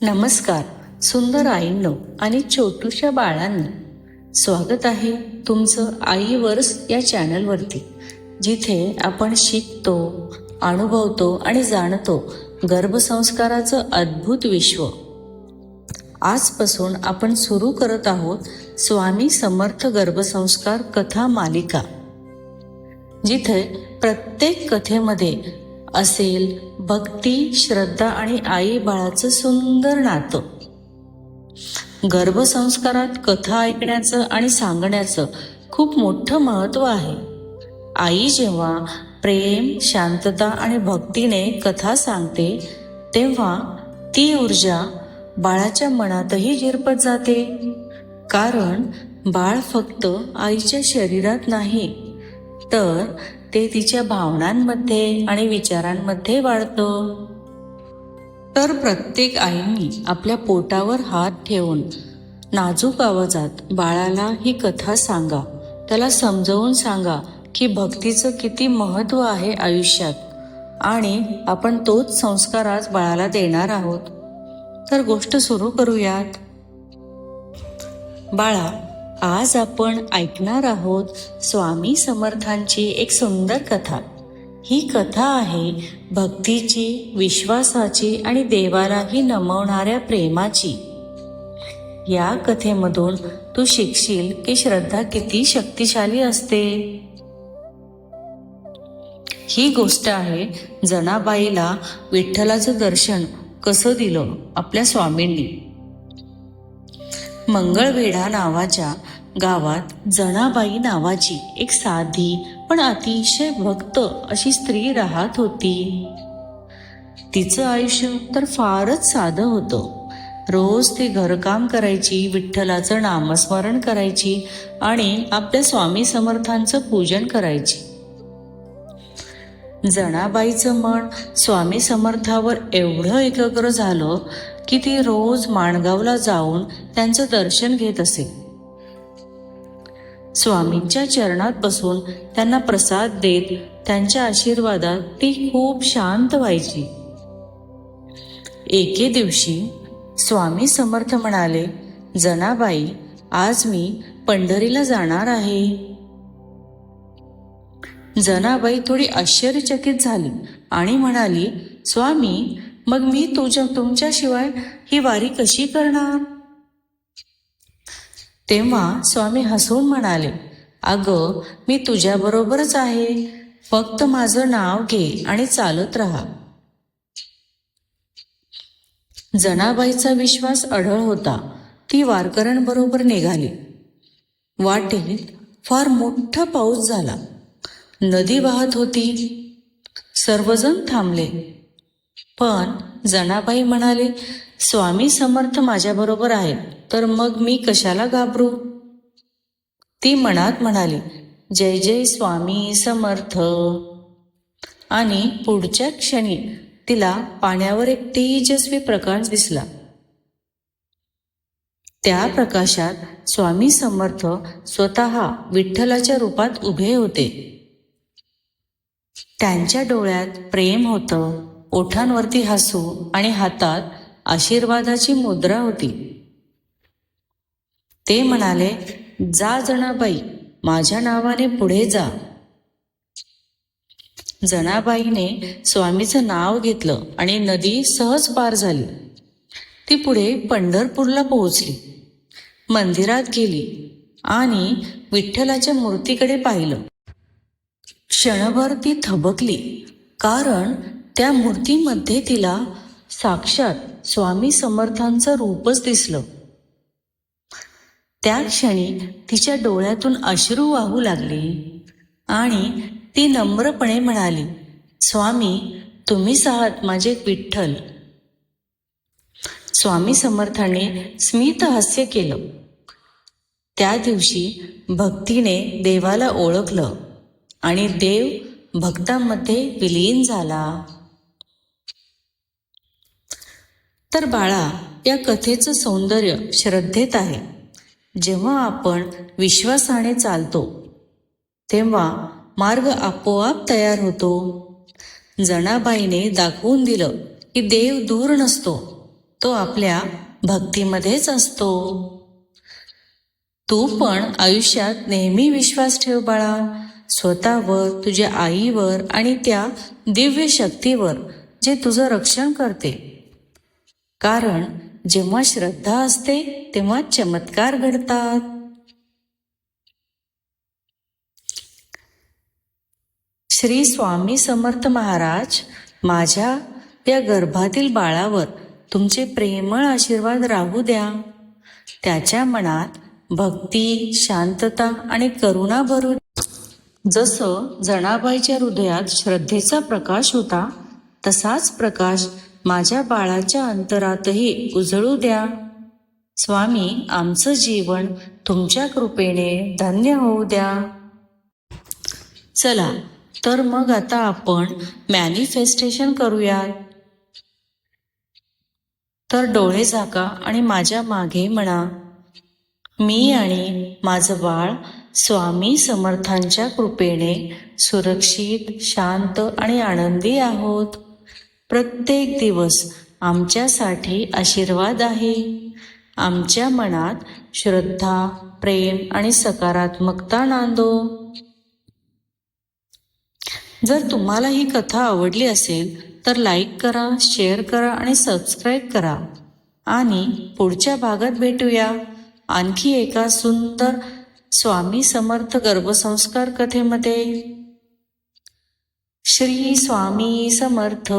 नमस्कार सुंदर आईंनो आणि छोटूशा बाळांनो. स्वागत आहे तुमचं आईवर्स या चॅनलवरती जिथे आपण शिकतो अनुभवतो आणि जाणतो गर्भसंस्काराचं अद्भुत विश्व. आजपासून आपण सुरू करत आहोत स्वामी समर्थ गर्भसंस्कार कथा मालिका जिथे प्रत्येक कथेमध्ये असेल भक्ती श्रद्धा आणि आई बाळाचं सुंदर नातं. गर्भसंस्कारात कथा ऐकण्याचं आणि सांगण्याचं खूप मोठं महत्त्व आहे. आई जेव्हा प्रेम शांतता आणि भक्तीने कथा सांगते तेव्हा ती ऊर्जा बाळाच्या मनातही झिरपत जाते. कारण बाळ फक्त आईच्या शरीरात नाही तर ते तिच्या भावनांमध्ये आणि विचारांमध्ये वाढतं. तर प्रत्येक आईनी आपल्या पोटावर हात ठेवून नाजूक आवाजात बाळाला ही कथा सांगा. त्याला समजवून सांगा की भक्तीचं किती महत्त्व आहे आयुष्यात आणि आपण तोच संस्कार आज बाळाला देणार आहोत. तर गोष्ट सुरू करूयात. बाळा आज आपण ऐकणार आहोत स्वामी समर्थांची एक सुंदर कथा. ही कथा आहे भक्तीची विश्वासाची आणि देवालाही नमवणाऱ्या प्रेमाची. या कथेमधून तू शिकशील की श्रद्धा किती शक्तिशाली असते. ही गोष्ट आहे जनाबाईला विठ्ठलाचं दर्शन कसं दिलं आपल्या स्वामींनी. मंगळवेढा नावाच्या गावात जणाबाई नावाची एक साधी पण अतिशय भक्त अशी स्त्री राहत होती. तिचं आयुष्य तर फारच साधं होतं. रोज ती घरकाम करायची विठ्ठलाचं नामस्मरण करायची आणि आपल्या स्वामी समर्थांचं पूजन करायची. जणाबाईचं मन स्वामी समर्थावर एवढं एकाग्र झालं की ती रोज माणगावला जाऊन त्यांचं दर्शन घेत असे. स्वामींच्या चरणात बसून त्यांना प्रसाद देत त्यांच्या आशीर्वादात ती खूप शांत व्हायची. एके दिवशी स्वामी समर्थ म्हणाले जनाबाई आज मी पंढरीला जाणार आहे. जनाबाई थोडी आश्चर्यचकित झाली आणि म्हणाली स्वामी मग मी तुझ्या तुमच्याशिवाय ही वारी कशी करणार? तेव्हा स्वामी हसून म्हणाले अगं मी तुझ्याबरोबरच आहे. फक्त माझं नाव घे आणि चालत राहा. जनाबाईचा विश्वास अढळ होता. ती वारकऱ्यांबरोबर निघाली. वाटेत फार मोठा पाऊस झाला. नदी वाहत होती. सर्वजण थांबले. पण जनाबाई म्हणाले स्वामी समर्थ माझ्याबरोबर आहेत तर मग मी कशाला घाबरू? ती मनात म्हणाली जय जय स्वामी समर्थ. आणि पुढच्या क्षणी तिला पाण्यावर एक तेजस्वी प्रकाश दिसला. त्या प्रकाशात स्वामी समर्थ स्वतः विठ्ठलाच्या रूपात उभे होते. त्यांच्या डोळ्यात प्रेम होतं ओठांवरती हसू आणि हातात आशीर्वादाची मुद्रा होती. ते म्हणाले जा जणाबाई माझ्या नावाने पुढे जा. जणाबाईने स्वामीचं नाव घेतलं आणि नदी सहज पार झाली. ती पुढे पंढरपूरला पोहोचली. मंदिरात गेली आणि विठ्ठलाच्या मूर्तीकडे पाहिलं. क्षणभर ती थबकली कारण त्या मूर्तीमध्ये तिला साक्षात स्वामी समर्थांचं रूपच दिसलं. त्या क्षणी तिच्या डोळ्यातून अश्रू वाहू लागले आणि ती नम्रपणे म्हणाली स्वामी तुम्हीच आहात माझे विठ्ठल. स्वामी समर्थाने स्मित हास्य केलं. त्या दिवशी भक्तीने देवाला ओळखलं आणि देव भक्तांमध्ये विलीन झाला. तर बाळा या कथेचं सौंदर्य श्रद्धेत आहे. जेव्हा आपण विश्वासाने चालतो तेव्हा मार्ग आपोआप तयार होतो. जणाबाईने दाखवून दिलं की देव दूर नसतो तो आपल्या भक्तीमध्येच असतो. तू पण आयुष्यात नेहमी विश्वास ठेव बाळा स्वतःवर तुझ्या आईवर आणि त्या दिव्य शक्तीवर जे तुझं रक्षण करते. कारण जेव्हा श्रद्धा असते तेव्हा चमत्कार घडतात. श्री स्वामी समर्थ महाराज माझ्या या गर्भातील बाळावर तुमचे प्रेमळ आशीर्वाद राहू द्या. त्याच्या मनात भक्ती शांतता आणि करुणा भरू जसं जणाबाईच्या हृदयात श्रद्धेचा प्रकाश होता तसाच प्रकाश माझ्या बाळाच्या अंतरातही उजळू द्या. स्वामी आमचं जीवन तुमच्या कृपेने धन्य होऊ द्या. चला तर मग आता आपण मॅनिफेस्टेशन करूयात. तर डोळे झाका आणि माझ्या मागे म्हणा. मी आणि माझं बाळ स्वामी समर्थांच्या कृपेने सुरक्षित शांत आणि आनंदी आहोत. प्रत्येक दिवस आमच्यासाठी आशीर्वाद आहे. आमच्या मनात श्रद्धा प्रेम आणि सकारात्मकता नांदो. जर तुम्हाला ही कथा आवडली असेल तर लाईक करा शेअर करा आणि सबस्क्राईब करा. आणि पुढच्या भागात भेटूया. आणखी एका सुंदर स्वामी समर्थ गर्भसंस्कार कथेमध्ये. श्री स्वामी समर्थ.